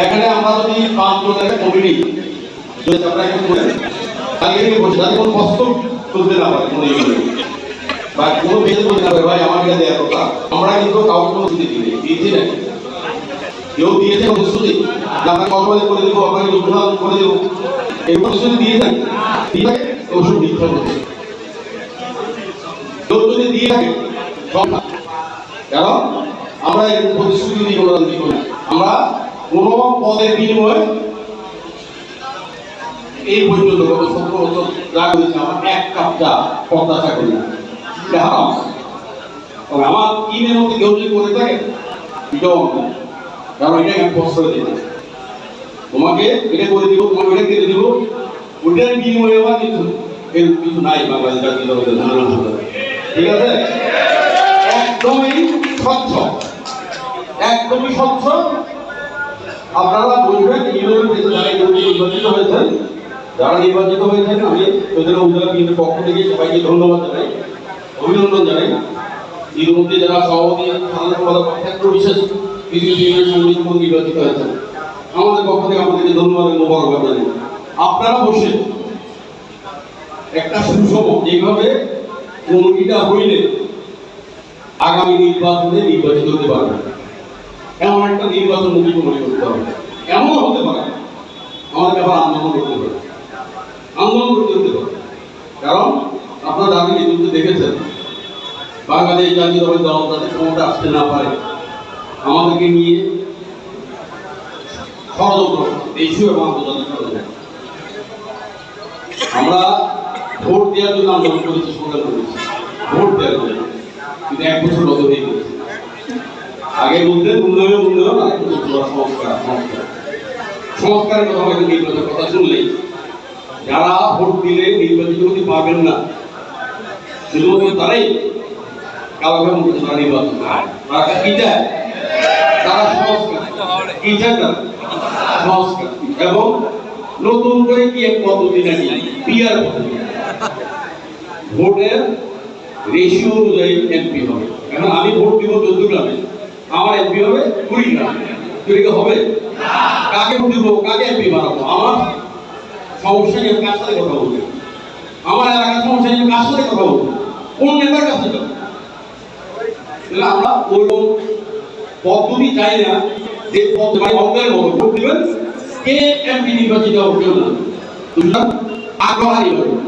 এখানে আমরা যদি পাঁচ জনের কমিটি যদি আপনারা এখানে এখানে বসে তাদের কোনো কষ্ট করতে না পারে, কোনো ইয়ে বা কোনো বেদ করতে না ভাই, আমার কাছে কথা। আমরা কিন্তু কাউকে কোনো দিতে দিই দিয়েছি না। কেউ দিয়েছে প্রস্তুতি আপনাকে কর্মবাদী করে দেবো আপনাকে যোগদান করে দেবো। এই প্রস্তুতি দিয়ে থাকে দিয়ে থাকে ওষুধ মিথ্যা করছে কেউ যদি দিয়ে থাকে, সব না। কারণ আমরা এর প্রতিশ্রুতি দিয়ে কোনো রাজনীতি করি। আমরা কোনো পদের বিনিময়ে এই পর্যন্ত গত সতেরো বছর যা করেছি আমার এক কাপ চা প্রত্যাশা করি। না এটা হারাম। তবে আমার টিমের মধ্যে কেউ যদি করে থাকে, এটাও আমার কারণ এটা আমি প্রশ্রয় দিই তোমাকে এটা করে দিব, তোমাকে এটা কেটে দিব। ওটার বিনিময়ে আমার কিছু এর কিছু নাই বাংলাদেশ জাতীয় ঠিক আছে? একদমই স্বচ্ছ। একদমই স্বচ্ছ? আপনারা বলবেন নির্বাচিত হয়েছেন, যারা নির্বাচিত হয়েছেন, আমি তোদের উপজেলা বিএনপির পক্ষ থেকে সবাইকে ধন্যবাদ জানাই, অভিনন্দন জানাই। এর মধ্যে যারা সভাপতি সাধারণ সম্পাদক ক্ষেত্র বিশেষ নির্বাচিত হয়েছেন, আমাদের পক্ষ থেকে আপনাদেরকে ধন্যবাদ এবং মোবারকবাদ জানাই। আপনারা বসে একটা সুষম, যেভাবে কমিটিটা হইলে আগামী নির্বাচনে নির্বাচিত হতে পারবে এমন একটা নির্বাচন হবে। এমন হতে পারে। আন্দোলন করতে হবে। আন্দোলন করতে হতে পারে কারণ আপনারা জানেন ইতিমধ্যে দেখেছেন। জাতীয়তাবাদী দল যাতে ক্ষমতা আসতে না পারে। আমাদেরকে নিয়ে ষড়যন্ত্র, দেশীয় এবং আন্তর্জাতিক আমরা ভোট দেওয়ার জন্য আন্দোলন করেছি, সংগ্রাম করেছি। ভোট দেওয়ার জন্য। কিন্তু এক বছর গত হয়ে আগে বলতেন উন্নয়ন উন্নয়ন বলতে সংস্কার সংস্কার। সংস্কারের কথা হয়তো নির্বাচনের কথা শুনলেই। যারা ভোট দিলে নির্বাচিত হতে পারবেন না। শুধুমাত্র তারাই কালাঘর মুখে তারা নির্বাচন। তারা কি চায় তারা সংস্কার। কি চায় তারা। সংস্কার। এবং নতুন করে কি এক পদ্ধতি নাকি? পিয়ার ভোটের রেশিও অনুযায়ী এমপি হবে। এখন আমি ভোট দিব চোদ্দ গ্রামে। আমার এমপি হবে কুড়ি গ্রামে কুড়ি হবে? কাকে ভোট দিব? কাকে এমপি বানাবো? আমার সমস্যা নিয়ে কার সাথে কথা বলব? আমার এলাকার সমস্যা নিয়ে কার সাথে কথা বলব? কোন নেতার কাছে তাহলে আমরা ওরকম পদ্ধতি চাই না যে পদ্ধতি মানে অজ্ঞানের মতো। ভোট দিবেন, কে এমপি নির্বাচিত হবে না। সুতরাং আগ্রহ নির্বাচন